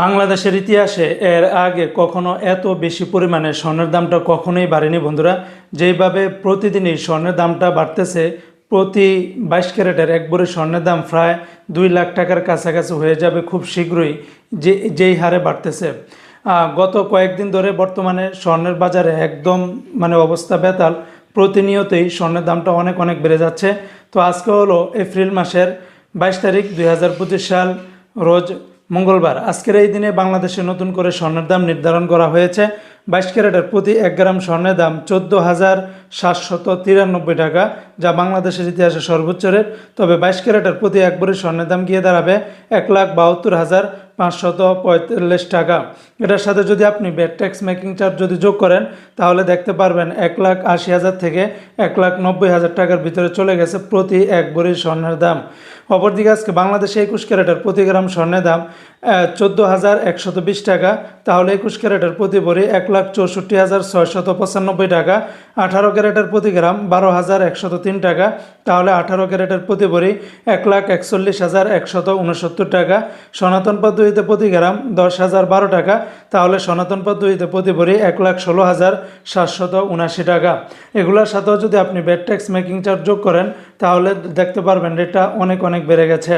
বাংলাদেশের ইতিহাসে এর আগে কখনো এত বেশি পরিমাণে স্বর্ণের দামটা কখনোই বাড়েনি, বন্ধুরা। যেইভাবে প্রতিদিনই স্বর্ণের দামটা বাড়তেছে, প্রতি বাইশ ক্যারেটের এক ভরি স্বর্ণের দাম প্রায় দুই লাখ টাকার কাছাকাছি হয়ে যাবে খুব শীঘ্রই, যে, যেই হারে বাড়তেছে। গত কয়েকদিন ধরে বর্তমানে স্বর্ণের বাজারে একদম মানে অবস্থা বেতাল, প্রতিনিয়তই স্বর্ণের দামটা অনেক অনেক বেড়ে যাচ্ছে। তো আজকে হলো এপ্রিল মাসের বাইশ তারিখ দুই হাজার পঁচিশ সাল, রোজ মঙ্গলবার আজকের এই দিনে বাংলাদেশে নতুন করে স্বর্ণের দাম নির্ধারণ করা হয়েছে। বাইশ ক্যারেটের প্রতি এক গ্রাম স্বর্ণের দাম চোদ্দ হাজার সাতশত তিরানব্বই টাকা, যা বাংলাদেশের ইতিহাসে সর্বোচ্চ রেট। তবে বাইশ ক্যারেটের প্রতি এক ভরি স্বর্ণের দাম গিয়ে দাঁড়াবে এক লাখ বাহাত্তর হাজার পাঁচশত পঁয়তাল্লিশ টাকা। এটার সাথে যদি আপনি ব্যাট ট্যাক্স মেকিং চার্জ যদি যোগ করেন, তাহলে দেখতে পারবেন এক লাখ আশি হাজার থেকে এক লাখ নব্বই হাজার টাকার ভিতরে চলে গেছে প্রতি এক ভরি স্বর্ণের দাম। অপরদিকে আজকে বাংলাদেশে একুশ ক্যারেটের প্রতি গ্রাম স্বর্ণের দাম চোদ্দ হাজার একশত বিশ টাকা। তাহলে একুশ ক্যারেটের প্রতি ভরি এক লাখ চৌষট্টি হাজার ছয়শত পঁচানব্বই টাকা। আঠারো ক্যারেটের প্রতি গ্রাম বারো হাজার একশত তিন টাকা। তাহলে আঠারো ক্যারেটের প্রতি ভরি এক লাখ একচল্লিশ হাজার একশত উনসত্তর টাকা। সনাতন পদ্ধতিতে প্রতি গ্রাম দশ হাজার বারো টাকা। তাহলে সনাতন পদ্ধতিতে প্রতি ভরি এক লাখ ষোলো হাজার সাতশত উনাশি টাকা। এগুলোর সাথেও যদি আপনি ব্যাট ট্যাক্স মেকিং চার্জ যোগ করেন, তাহলে দেখতে পারবেন রেটটা অনেক অনেক বেড়ে গেছে।